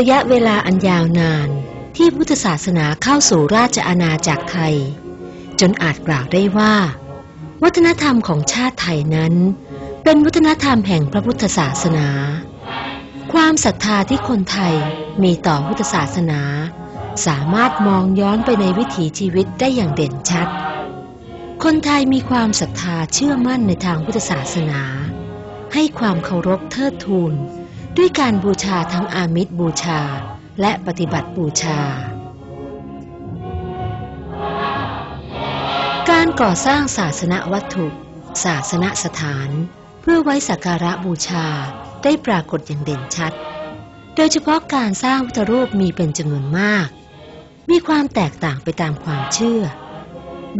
ระยะเวลาอันยาวนานที่พุทธศาสนาเข้าสู่ราชอาณาจักรไทย จนอาจกล่าวได้ว่า วัฒนธรรมของชาติไทยนั้น เป็นวัฒนธรรมแห่งพระพุทธศาสนา ความศรัทธาที่คนไทยมีต่อพุทธศาสนา สามารถมองย้อนไปในวิถีชีวิตได้อย่างเด่นชัด คนไทยมีความศรัทธาเชื่อมั่นในทางพุทธศาสนา ให้ความเคารพเทิดทูน ด้วยการบูชาทั้งอามิตรบูชาและปฏิบัติบูชา การก่อสร้างศาสนวัตถุ ศาสนสถาน เพื่อไว้สักการะบูชาได้ปรากฏอย่างเด่นชัด โดยเฉพาะการสร้างพุทธรูปมีเป็นจำนวนมาก มีความแตกต่างไปตามความเชื่อ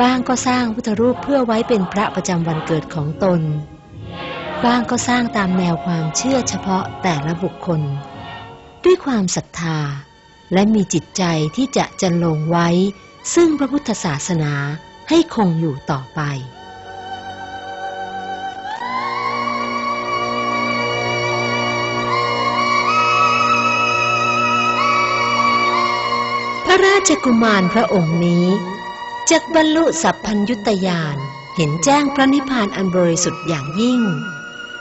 บางก็สร้างพุทธรูปเพื่อไว้เป็นพระประจำวันเกิดของตน บางก็สร้างตามแนวความเชื่อเฉพาะแต่ละบุคคล ด้วยความศรัทธา และมีจิตใจที่จะจันลงไว้ ซึ่งพระพุทธศาสนาให้คงอยู่ต่อไปพระราชกุมารพระองค์นี้จักบรรลุสัพพัญยุตยาน เห็นแจ้งพระนิพพานอันบริสุทธิ์อย่างยิ่ง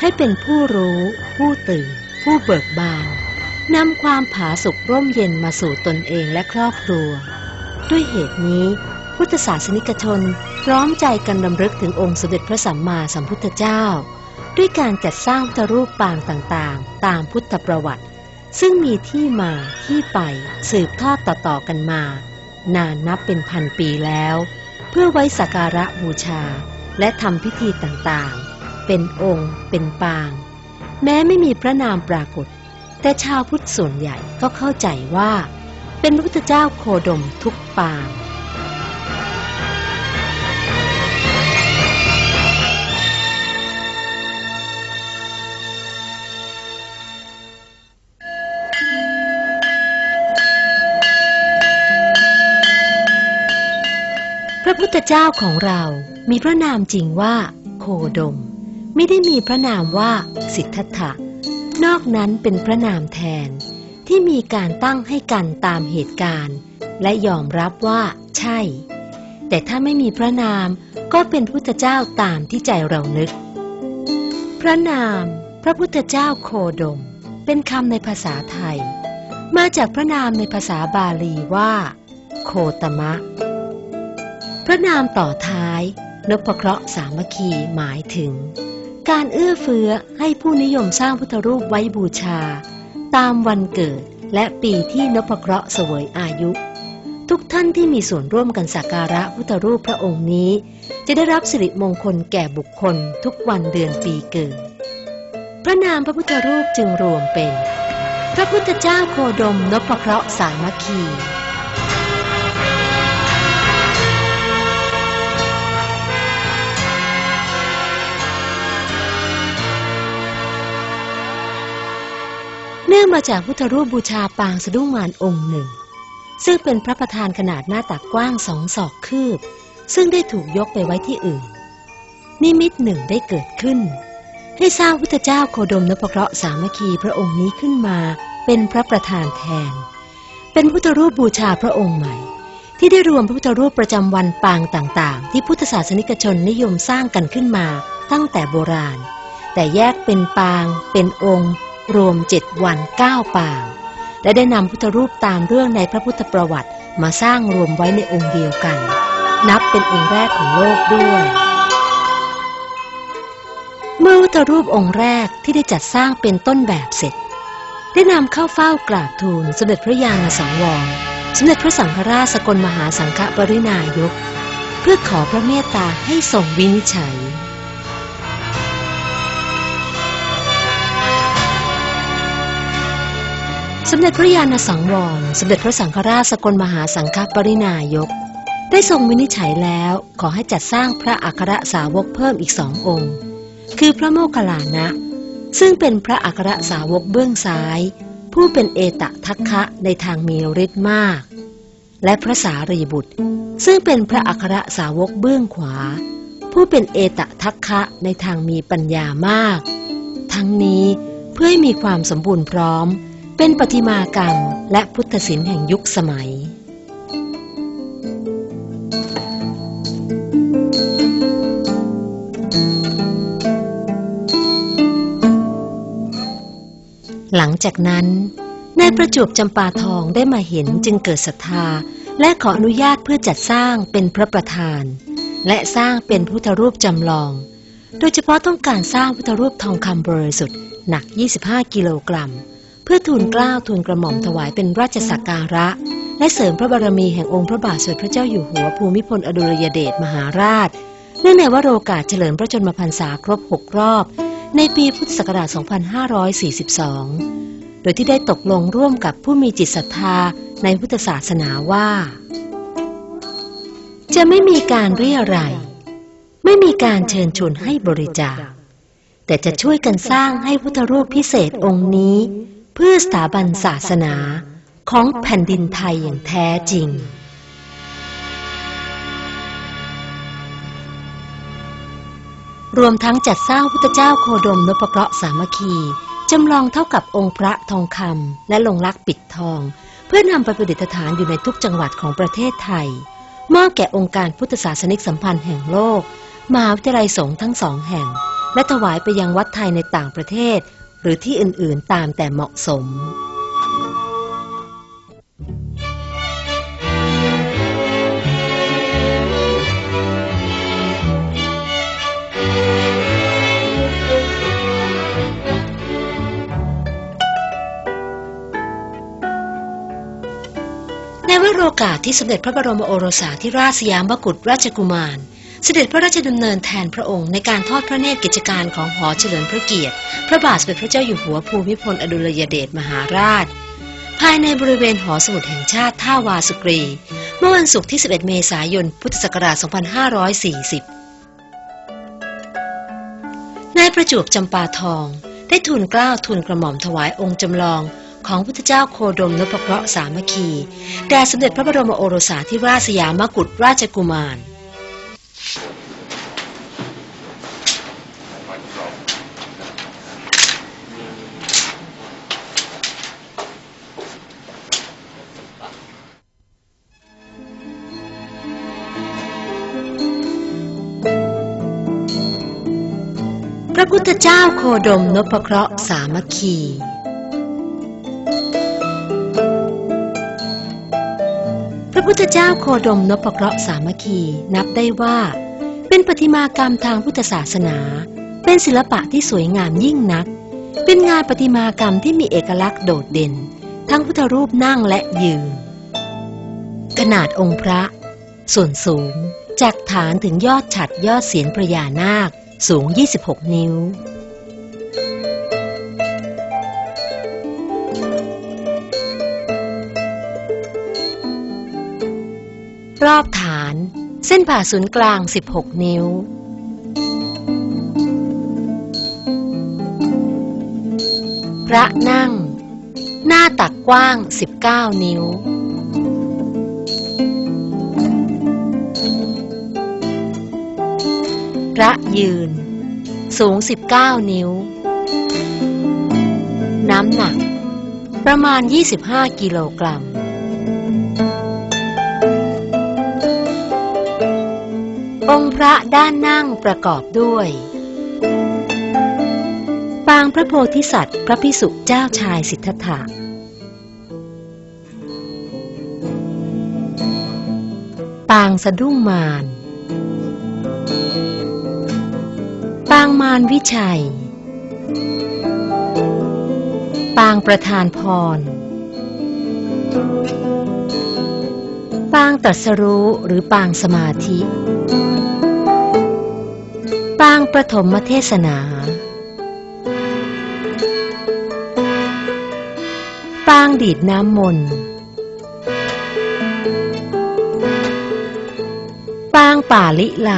ให้เป็นผู้รู้ ผู้ตื่น ผู้เบิกบานนำความผาสุกร่มเย็นมาสู่ตนเองและครอบครัว ด้วยเหตุนี้พุทธศาสนิกชนพร้อมใจกันรำลึกถึงองค์สมเด็จพระสัมมาสัมพุทธเจ้า ด้วยการจัดสร้างพุทธรูปปางต่างๆ ตามพุทธประวัติ ซึ่งมีที่มาที่ไปสืบทอดต่อๆกันมา นานนับเป็นพันปีแล้ว เพื่อไว้สักการะบูชาและทำพิธีต่างๆ เป็นองค์ เป็นปาง แม้ไม่มีพระนามปรากฏ แต่ชาวพุทธส่วนใหญ่ก็เข้าใจว่า เป็นพระพุทธเจ้าโคดมทุกปางพระพุทธเจ้าของเรามีพระนามจริงว่า โคดม ไม่ได้มีพระนามว่าสิทธัตถะ นอกนั้นเป็นพระนามแทน ที่มีการตั้งให้กันตามเหตุการณ์ และยอมรับว่าใช่ แต่ถ้าไม่มีพระนามก็เป็นพุทธเจ้าตามที่ใจเรานึก พระนาม พระพุทธเจ้าโคดม เป็นคำในภาษาไทย มาจากพระนามในภาษาบาลีว่า โคตมะ พระนามต่อท้ายนพเคราะห์สามัคคีหมายถึง การเอื้อเฟื้อให้ผู้นิยมสร้างพุทธรูปไว้บูชา ตามวันเกิดและปีที่นพเคราะห์เสวยอายุ ทุกท่านที่มีส่วนร่วมกันสักการะพุทธรูปพระองค์นี้ จะได้รับสิริมงคลแก่บุคคลทุกวันเดือนปีเกิด พระนามพระพุทธรูปจึงรวมเป็น พระพุทธเจ้าโคดมนพเคราะห์สามัคคี องมาจากพุทธรูปบูชาปางสะดุ้งมารองค์หนึ่ง ซึ่งเป็นพระประธานขนาดหน้าตักกว้างสองศอกคืบ ซึ่งได้ถูกยกไปไว้ที่อื่น นิมิตหนึ่งได้เกิดขึ้น ให้สร้างพุทธเจ้าโคดมนพเคราะห์สามัคคีพระองค์นี้ขึ้นมาเป็นพระประธานแทน เป็นพุทธรูปบูชาพระองค์ใหม่ ที่ได้รวมพระพุทธรูปประจำวันปางต่างๆ ที่พุทธศาสนิกชนนิยมสร้างกันขึ้นมาตั้งแต่โบราณ แต่แยกเป็นปาง เป็นองค์ รวมเจ็ดวันเก้าปาง และได้นำพุทธรูปตามเรื่องในพระพุทธประวัติมาสร้างรวมไว้ในองค์เดียวกัน นับเป็นองค์แรกของโลกด้วย เมื่อพุทธรูปองค์แรกที่ได้จัดสร้างเป็นต้นแบบเสร็จ ได้นำเข้าเฝ้ากราบทูลสมเด็จพระยาณสังวรสมเด็จพระสังฆราชสกลมหาสังฆปรินายก เพื่อขอพระเมตตาให้ทรงวินิจฉัย มเด็จพระยาณสังวร สมเด็จพระสังฆราชสกลมหาสังฆปรินายก ได้ทรงวินิจฉัยแล้วขอให้จัดสร้างพระอัครสาวกเพิ่มอีกสององค์ คือพระโมคคัลลานะ ซึ่งเป็นพระอัครสาวกเบื้องซ้าย ผู้เป็นเอตทัคคะในทางมีฤทธิ์มาก และพระสารีบุตร ซึ่งเป็นพระอัครสาวกเบื้องขวา ผู้เป็นเอตทัคคะในทางมีปัญญามาก ทั้งนี้เพื่อให้มีความสมบูรณ์พร้อม เป็นประติมากรรมและพุทธศิลป์แห่งยุคสมัย หลังจากนั้นนายประจวบจำปาทองได้มาเห็นจึงเกิดศรัทธา และขออนุญาตเพื่อจัดสร้างเป็นพระประธาน และสร้างเป็นพุทธรูปจำลอง โดยเฉพาะต้องการสร้างพุทธรูปทองคำบริสุทธิ์หนัก 25 กิโลกรัม เพื่อทูลเกล้าทูลกระหม่อมถวายเป็นราชสักการะ และเสริมพระบารมีแห่งองค์พระบาทสมเด็จพระเจ้าอยู่หัวภูมิพลอดุลยเดชมหาราช เนื่องในวโรกาสเฉลิมพระชนมพรรษาครบ 6 รอบ ในปีพุทธศักราช 2542 โดยที่ได้ตกลงร่วมกับผู้มีจิตศรัทธาในพุทธศาสนาว่า จะไม่มีการเรียอะไร ไม่มีการเชิญชวนให้บริจาคแต่จะช่วยกันสร้างให้พุทธรูปพิเศษองค์นี้ เพื่อสถาบันศาสนาของแผ่นดินไทยอย่างแท้จริง รวมทั้งจัดสร้างพุทธเจ้าโคดมนพเคราะสามัคคีจำลองเท่ากับองค์พระทองคำและลงลักษ์ปิดทอง เพื่อนำไปประดิษฐานอยู่ในทุกจังหวัดของประเทศไทยมอบแก่องค์การพุทธศาสนิกสัมพันธ์แห่งโลกมหาวิทยาลัยสงฆ์ทั้งสองแห่ง และถวายไปยังวัดไทยในต่างประเทศ หรือที่อื่นๆตามแต่เหมาะสม ในวโรกาสที่สมเด็จพระบรมโอรสาธิราชสยามกุฎราชกุมาร เสด็จพระราชดำเนินแทนพระองค์ในการทอดพระเนตรกิจการของหอเฉลิมพระเกียรติ พระบาทสมเด็จพระเจ้าอยู่หัวภูมิพลอดุลยเดชมหาราช ภายในบริเวณหอสมุดแห่งชาติท่าวาสุกรี เมื่อวันศุกร์ที่ 11 เมษายน พุทธศักราช 2540 นายประจวบจำปาทอง ได้ทูลเกล้าทูลกระหม่อมถวายองค์จำลองของพุทธเจ้าโคดมนพเคราะห์สามัคคี แด่สมเด็จพระบรมโอรสาธิราชสยามกุฎราชกุมาร พุทธเจ้าโคดมนพเคราะห์สามัคคี พระพุทธเจ้าโคดมนพเคราะห์สามัคคีนับได้ว่า เป็นประติมากรรมทางพุทธศาสนา เป็นศิลปะที่สวยงามยิ่งนัก เป็นงานประติมากรรมที่มีเอกลักษณ์โดดเด่น ทั้งพุทธรูปนั่งและยืน ขนาดองค์พระ ส่วนสูงจากฐานถึงยอดฉัดยอดเสียนพระยานาค สูง 26 นิ้ว รอบฐานเส้นผ่าศูนย์กลาง 16 นิ้ว พระนั่ง หน้าตักกว้าง 19 นิ้ว พระยืน สูง 19 นิ้ว น้ำหนัก ประมาณ 25 กิโลกรัม องค์พระด้านนั่งประกอบด้วย ปางพระโพธิสัตว์ พระพิสุเจ้าชายสิทธัตถะปางสะดุ้งมาร ปางมารวิชัย ปางประธานพร ปางตรัสรู้หรือปางสมาธิ ปางประถมเทศนา ปางดีดน้ำมนต์ปางป่าลิไล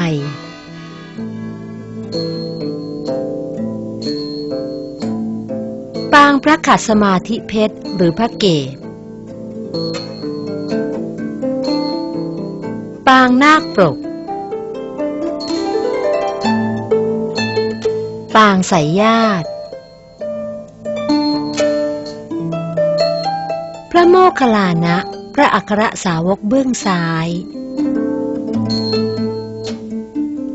ปางพระขัดสมาธิเพชรหรือพระเกศปางนาคปรก ปางสายญาติพระโมคคัลลานะ พระอัครสาวกเบื้องซ้าย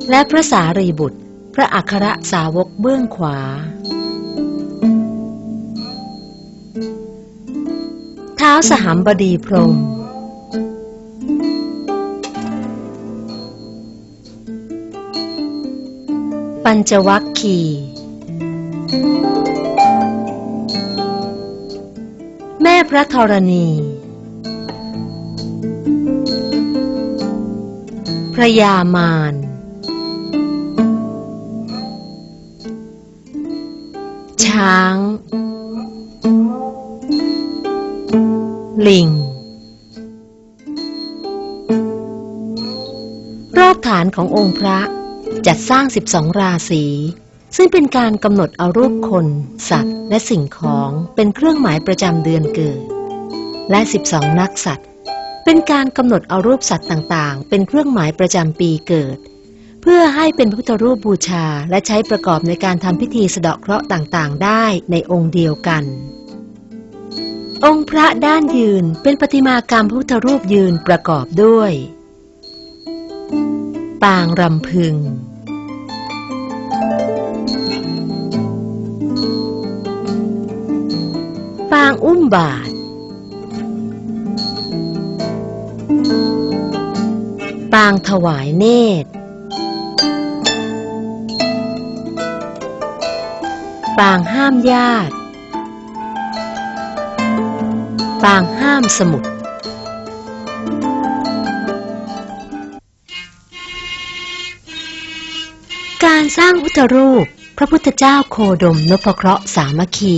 และพระสารีบุตร พระอัครสาวกเบื้องขวา ท้าสหัมบดีพรม ปัญจวัคคีแม่พระธรณี พระยามารช้าง ลิง รอบฐานขององค์พระจัดสร้าง 12 ราศีซึ่งเป็นการกำหนดเอารูปคน สัตว์ และสิ่งของเป็นเครื่องหมายประจำเดือนเกิด และ 12 นักสัตว์ เป็นการกำหนดเอารูปสัตว์ต่างๆ เป็นเครื่องหมายประจำปีเกิด เพื่อให้เป็นพุทธรูปบูชาและใช้ประกอบในการทำพิธีสะเดาะเคราะห์ต่างๆ ได้ในองค์เดียวกัน องค์พระด้านยืนเป็นประติมากรรมพุทธรูปยืนประกอบด้วย ปางรำพึง ปางอุ้มบาท ปางถวายเนตร ปางห้ามญาติ ปางห้ามสมุดการสร้างพุทธรูปพระพุทธเจ้าโคดมนพเคราะห์สามัคคี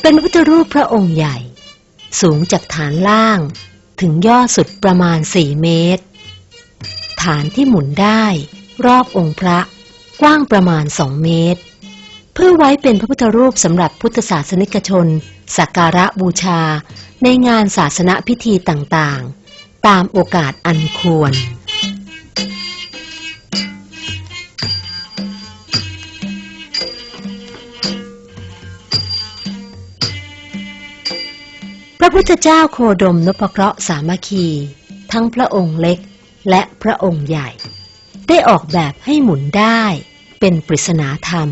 เป็นพุทธรูปพระองค์ใหญ่ สูงจากฐานล่าง ถึงยอดสุดประมาณ 4 เมตร ฐานที่หมุนได้ รอบองค์พระกว้างประมาณ 2 เมตร เพื่อไว้เป็นพระพุทธรูปสำหรับพุทธศาสนิกชน สักการะบูชา ในงานศาสนพิธีต่างๆ ตามโอกาสอันควร พระพุทธเจ้าโคดมนพเคราะห์สามัคคี ทั้งพระองค์เล็กและพระองค์ใหญ่ ได้ออกแบบให้หมุนได้ เป็นปริศนาธรรม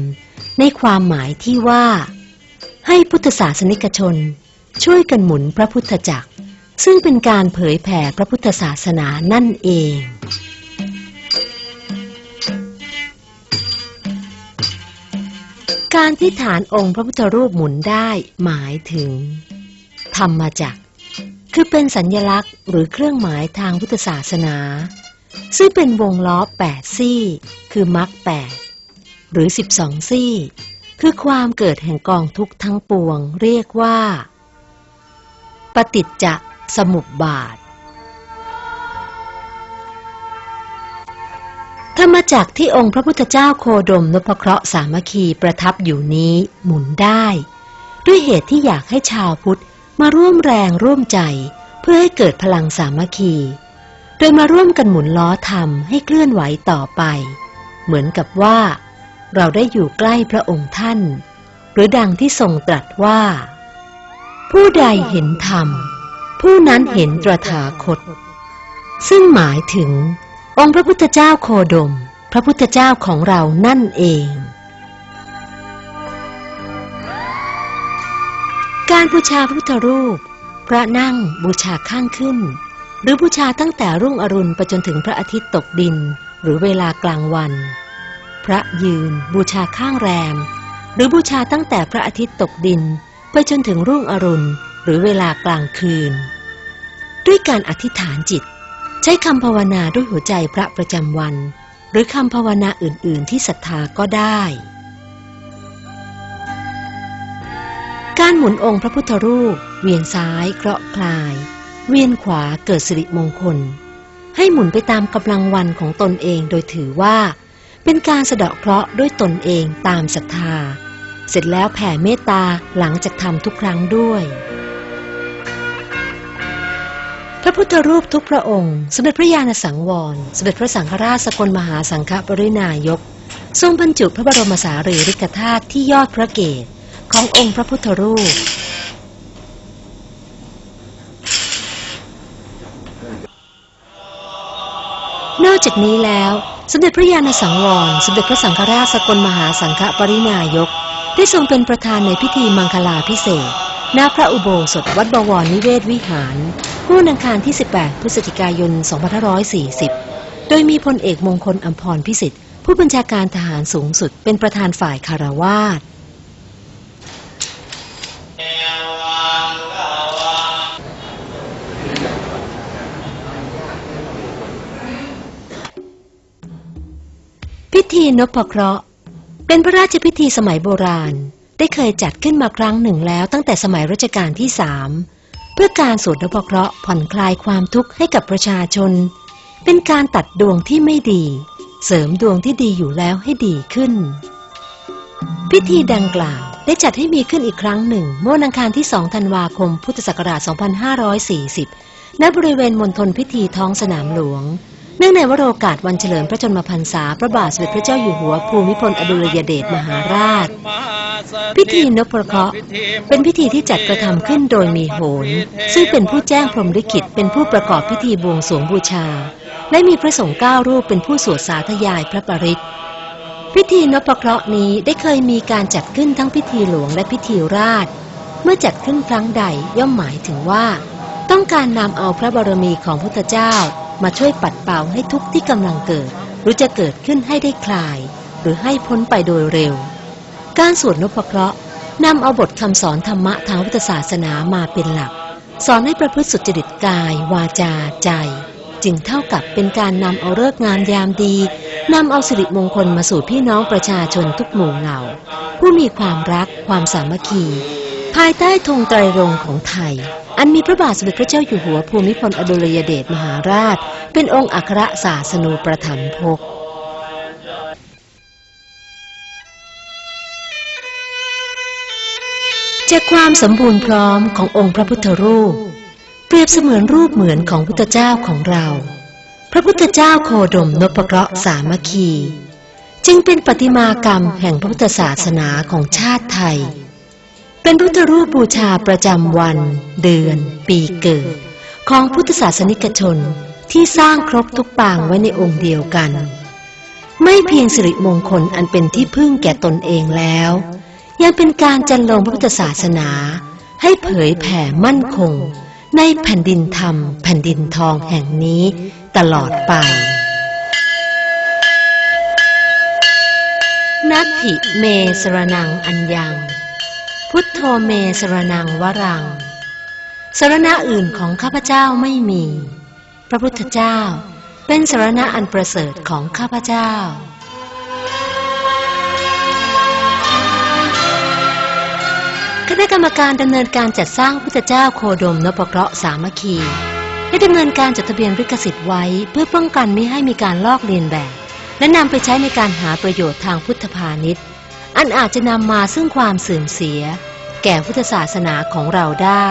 ในความหมายที่ว่า ให้พุทธศาสนิกชน ช่วยกันหมุนพระพุทธจักร ซึ่งเป็นการเผยแผ่พระพุทธศาสนานั่นเองการที่ฐานองค์พระพุทธรูปหมุนได้หมายถึง ธรรมจักร คือเป็นสัญญลักษณ์หรือเครื่องหมายทางพุทธศาสนา ซึ่งเป็นวงล้อแปดซี่ คือมรรคแปด หรือสิบสองซี่ คือความเกิดแห่งกองทุกข์ทั้งปวงเรียกว่า ปฏิจจสมุปบาท ธรรมจักที่องค์พระพุทธเจ้าโคดมนพเคราะห์สามัคคีประทับอยู่นี้หมุนได้ ด้วยเหตุที่อยากให้ชาวพุทธมาร่วมแรงร่วมใจเพื่อให้เกิดพลังสามัคคี โดยมาร่วมกันหมุนล้อธรรมให้เคลื่อนไหวต่อไป เหมือนกับว่า เราได้อยู่ใกล้พระองค์ท่าน หรือดังที่ทรงตรัสว่า ผู้ใดเห็นธรรม ผู้นั้นเห็นตรถาคต ซึ่งหมายถึง องค์พระพุทธเจ้าโคดม พระพุทธเจ้าของเรานั่นเอง การบูชาพระพุทธรูป พระนั่งบูชาข้างขึ้น หรือบูชาตั้งแต่รุ่งอรุณไปจนถึงพระอาทิตย์ตกดินหรือเวลากลางวัน พระยืน บูชาข้างแรม หรือบูชาตั้งแต่พระอาทิตย์ตกดิน ไปจนถึงรุ่งอรุณ หรือเวลากลางคืน ด้วยการอธิษฐานจิต ใช้คำภาวนาด้วยหัวใจพระประจำวัน หรือคำภาวนาอื่น ๆ ที่ศรัทธาก็ได้ การหมุนองค์พระพุทธรูป เวียนซ้ายเคราะห์คลาย เวียนขวาเกิดสิริมงคลให้หมุนไปตามกำลังวันของตนเองโดยถือว่า เป็นการสะเดาะเคราะห์ด้วยตนเองตามศรัทธา เสร็จแล้วแผ่เมตตาหลังจากทำทุกครั้งด้วย พระพุทธรูปทุกพระองค์ สมเด็จพระญาณสังวร สมเด็จพระสังฆราชสกลมหาสังฆปรินายก ทรงบรรจุพระบรมสารีริกธาตุที่ยอดพระเกศขององค์พระพุทธรูป นอกจากนี้แล้ว สมเด็จพระญาณสังวร สมเด็จพระสังฆราชสกลมหาสังฆปรินายก ได้ทรงเป็นประธานในพิธีมังคลาพิเศษณพระอุโบสถวัดบวรนิเวศวิหารเมื่อวันอังคารที่ 18 พฤศจิกายน 2540 โดยมีพลเอกมงคลอัมพรพิสิทธิ์ ผู้บัญชาการทหารสูงสุดเป็นประธานฝ่ายคารวาส ธีนพเคราะห์เป็นพระราชพิธีสมัยโบราณ ได้เคยจัดขึ้นมาครั้งหนึ่งแล้วตั้งแต่สมัยรัชกาลที่สามเพื่อการสวดนพเคราะห์ผ่อนคลายความทุกข์ให้กับประชาชน เป็นการตัดดวงที่ไม่ดี เสริมดวงที่ดีอยู่แล้วให้ดีขึ้น พิธีดังกล่าวได้จัดให้มีขึ้นอีกครั้งหนึ่งเมื่อวันอังคารที่ 2 ธันวาคม พุทธศักราช 2540 ณ บริเวณมณฑลพิธีท้องสนามหลวง เนื่องในวโรกาสวันเฉลิมพระชนมพรรษา พระบาทสมเด็จพระเจ้าอยู่หัวภูมิพลอดุลยเดชมหาราช พิธีนพเคราะห์เป็นพิธีที่จัดกระทำขึ้นโดยมีโหน ซึ่งเป็นผู้แจ้งพรหมลิขิตเป็นผู้ประกอบพิธีบวงสรวงบูชา และมีพระสงฆ์เก้ารูปเป็นผู้สวดสาธยายพระปริตพิธีนพเคราะห์นี้ได้เคยมีการจัดขึ้นทั้งพิธีหลวงและพิธีราช เมื่อจัดขึ้นครั้งใดย่อมหมายถึงว่า ต้องการนำเอาพระบารมีของพุทธเจ้า มาช่วยปัดเป่าให้ทุกข์ที่กำลังเกิด หรือจะเกิดขึ้นให้ได้คลาย หรือให้พ้นไปโดยเร็ว การสวดนพเคราะห์นำเอาบทคำสอนธรรมะทางพุทธศาสนามาเป็นหลัก สอนให้ประพฤติสุจริตกาย วาจา ใจ จึงเท่ากับเป็นการนำเอาเลิกงามยามดีนำเอาสิริมงคลมาสู่พี่น้องประชาชนทุกหมู่เหล่า ผู้มีความรักความสามัคคี ภายใต้ธงไตรรงของไทย อันมีพระบาทสมเด็จพระเจ้าอยู่หัวภูมิพลอดุลยเดชมหาราช เป็นองค์อัครศาสนูประถมภกจากความสมบูรณ์พร้อมขององค์พระพุทธรูป เปรียบเสมือนรูปเหมือนของพุทธเจ้าของเรา พระพุทธเจ้าโคดมนพเคราะห์สามัคคี จึงเป็นประติมากรรมแห่งพระพุทธศาสนาของชาติไทย เป็นพุทธรูปบูชาประจำวัน เดือน ปีเกิด ของพุทธศาสนิกชนที่สร้างครบทุกปางไว้ในองค์เดียวกัน ไม่เพียงสิริมงคลอันเป็นที่พึ่งแก่ตนเองแล้ว ยังเป็นการจันลงพระพุทธศาสนา ให้เผยแผ่มั่นคง ในแผ่นดินธรรม แผ่นดินทองแห่งนี้ตลอดไป นัตถิเมสรนังอัญญัง พุทโธเมสรนังวรัง สรณะอื่นของข้าพเจ้าไม่มี พระพุทธเจ้าเป็นสรณะอันประเสริฐของข้าพเจ้าคณะกรรมการดำเนินการจัดสร้างพุทธเจ้าโคดมนพเคราะห์สามัคคีได้ดำเนินการจดทะเบียนลิขสิทธิ์ไว้เพื่อป้องกันไม่ให้มีการลอกเลียนแบบ และนำไปใช้ในการหาประโยชน์ทางพุทธพาณิชย์ อันอาจจะนำมาซึ่งความเสื่อมเสีย แก่พุทธศาสนาของเราได้